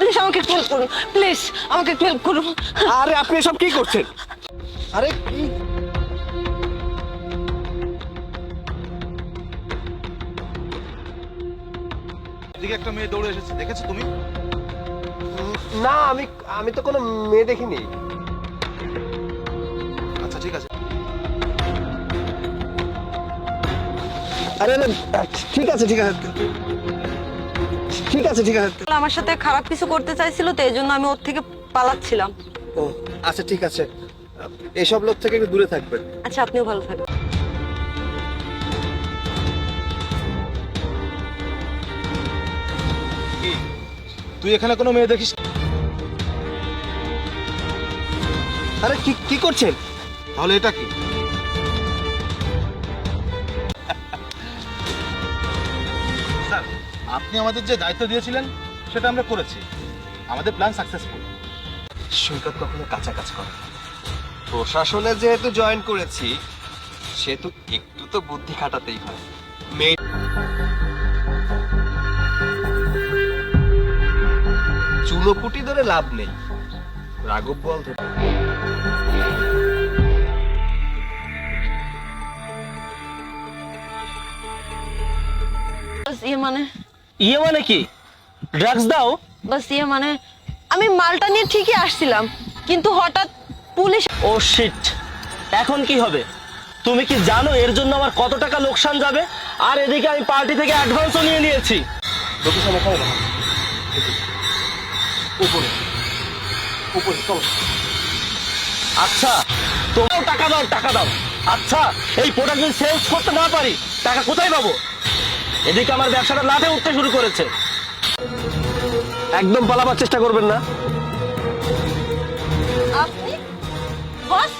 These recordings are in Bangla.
প্লিজ আমাকে একটু হেল্প করুন। প্লিজ আমাকে একটু হেল্প করুন। আরে আপনি এসব কি করছেন? আরে কি? এদিকে একটা মেয়ে দৌড়ে এসেছে দেখেছ তুমি? না আমি আমি তো কোনো মেয়ে দেখিনি। আচ্ছা ঠিক আছে। আরে আরে, ঠিক আছে ঠিক আছে। ঠিক আছে ঠিক আছে। আমার সাথে খারাপ কিছু করতে চাইছিল তো এই জন্য আমি ওর থেকে পালাচ্ছিলাম। ও আচ্ছা ঠিক আছে। এসব লোক থেকে একটু দূরে থাকবেন। আচ্ছা আপনিও ভালো থাকবেন। তুই এখানে কোনো মেয়ে দেখিস? আরে কি কি করছেন? তাহলে এটা কি? আপনি আমাদের যে দায়িত্ব দিয়েছিলেন সেটা আমরা করেছি। আমাদের প্ল্যান সাকসেসফুল সৈকত কখনো কাছাকাছি করে। প্রশাসনে যেহেতু জয়েন করেছি সেহেতু একটু তো বুদ্ধি খাটাতেই হয়। মেয়ে চুনোপুটি ধরে লাভ নেই। রাঘব বল ধরে ইয়ে মানে ইয়ে মানে কি? ড্রাগস দাও? বাস ইয়ে মানে আমি মালটা নিয়ে ঠিকই আসছিলাম কিন্তু হঠাৎ পুলিশ ও শিট এখন কি হবে? তুমি কি জানো এর জন্য আমার কত টাকা লোকসান যাবে? আর এদিকে আমি পার্টি থেকে অ্যাডভান্সও নিয়ে নিয়েছি। উপরে। উপরে চলো। আচ্ছা তোমরাও টাকা দাও টাকা দাও। আচ্ছা এই প্রোডাক্ট যদি সেলস করতে না পারি টাকা কোথায় পাবো? এদিকে আমার ব্যবসাটা লাঠে উঠতে শুরু করেছে। একদম পালাবার চেষ্টা করবেন না। আপনি? বস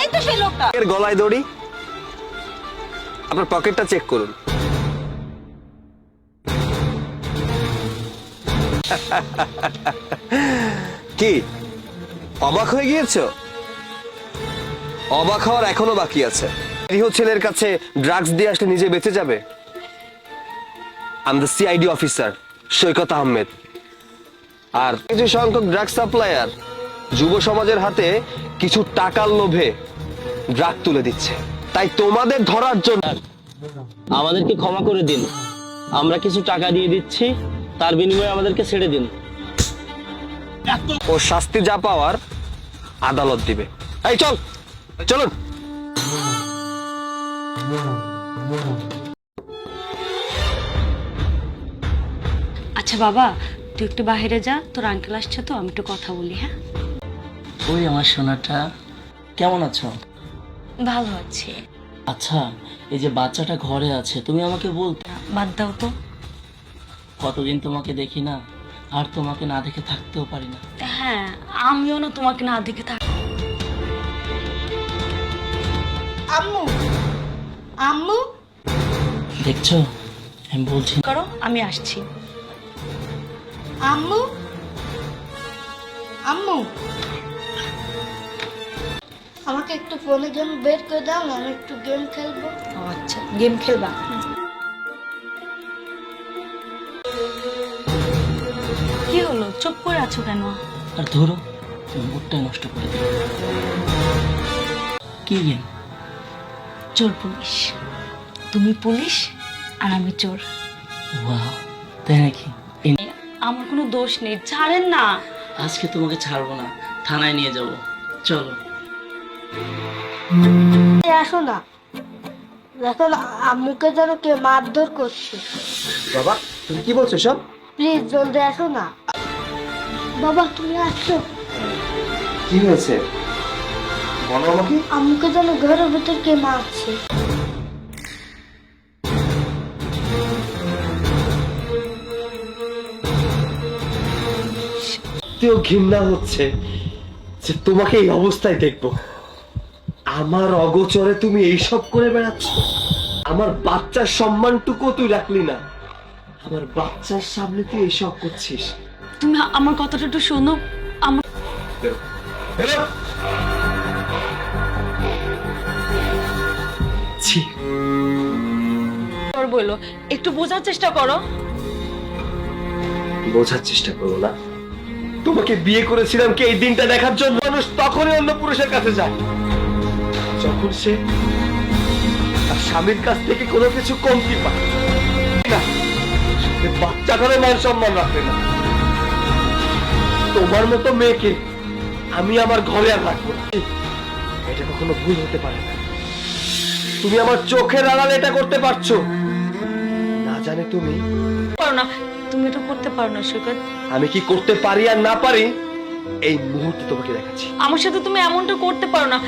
এই তো সেই লোকটা। এর গলায় দড়ি। আপনার পকেটটা চেক করুন। কি? অবাক হয়ে গিয়েছো? অবাক হওয়ার এখনও বাকি আছে। ছেলের কাছে ড্রাগস দিয়ে আসলে নিজে বেঁচে যাবে? I'm the CID officer Saikat Ahmed. আর কিছু সংখ্যক ড্রাগ সাপ্লায়ার যুব সমাজের হাতে কিছু টাকার লোভে ড্রাগ তুলে দিচ্ছে। তাই তোমাদের ধরার জন্য আমাদেরকে ক্ষমা করে দিন। আমরা কিছু টাকা দিয়ে দিচ্ছি তার বিনিময়ে আমাদেরকে ছেড়ে দিন। ও শাস্তি যা পাওয়ার আদালত দিবে। এই চল চলুন। আচ্ছা বাবা তুই একটু বাইরে যা তোর আঙ্কেল আসছে তো আমি একটু কথা বলি হ্যাঁ? ওই আমার সোনাটা কেমন আছো? ভালো আছে। আচ্ছা এই যে বাচ্চাটা ঘরে আছে তুমি আমাকে বলতে বাদ দাও তো। কতদিন তোমাকে দেখি না আর তোমাকে না দেখে থাকতেও পারি না। হ্যাঁ আমিও না তোমাকে না দেখে থাক আম্মু আম্মু? দেখছ? আমি বলছি। করো আমি আসছি। আম্মু? আম্মু? আমাকে একটু ফোনে গেম বের করে দাও আমি একটু গেম খেলব। ও আচ্ছা গেম খেলবা? কি হলো? চুপ করে আছো কেন? আর ধরো তুমি মুডটাই নষ্ট করে দিলে। কি গেম চোর পুলিশ। তুমি পুলিশ আর আমি চোর। ওয়াও তাই নাকি? আমার কোনো দোষ নেই ছাড়েন না। আজকে তোমাকে ছাড়বো না থানায় নিয়ে যাব। চলো। আসো না। দেখো না আম্মুকে যেন কে মারধর করছে। বাবা তুমি কি বলছো সব প্লিজ জলদি আসো না। বাবা তুমি আসছো। কি হয়েছে? বলো আমাকে। আম্মুকে যেন ঘরের ভিতর কে মারছে। সত্যিও ঘৃণা হচ্ছে যে তোমাকে এই অবস্থায় দেখব। আমার অগোচরে তুমি এইসব করে বেড়াচ্ছ। আমার বাচ্চার সম্মানটুকু তুই রাখলি না। আমার বাচ্চার সামনে তুই এইসব করছিস। তুমি আমার কথাটা একটু শোনো। আমার। ছি। চোর একটু বোঝার চেষ্টা করো। বোঝার চেষ্টা করো না। তোমাকে বিয়ে করেছিলাম কি এই দিনটা দেখার জন্য? মানুষ তখনই অন্য পুরুষের কাছে যায়। যখন সে তার স্বামীর কাছ থেকে কোনো কিছু কমতি পায়, না, সে বাচ্চাটারও মান সম্মান রাখবে না। তোমার মতো মেয়েকে আমি আমার ঘরে আর রাখব এটা কখনো ভুল হতে পারে না। তুমি আমার চোখের আড়ালে এটা করতে পারছ। না জানে তুমি না। তুমি এটা করতে পারো না সৈকত আমি কি করতে পারি আর না পারি এই মুহূর্তে তোমাকে দেখাচ্ছি। আমার সাথে তুমি এমনটা করতে পারো না।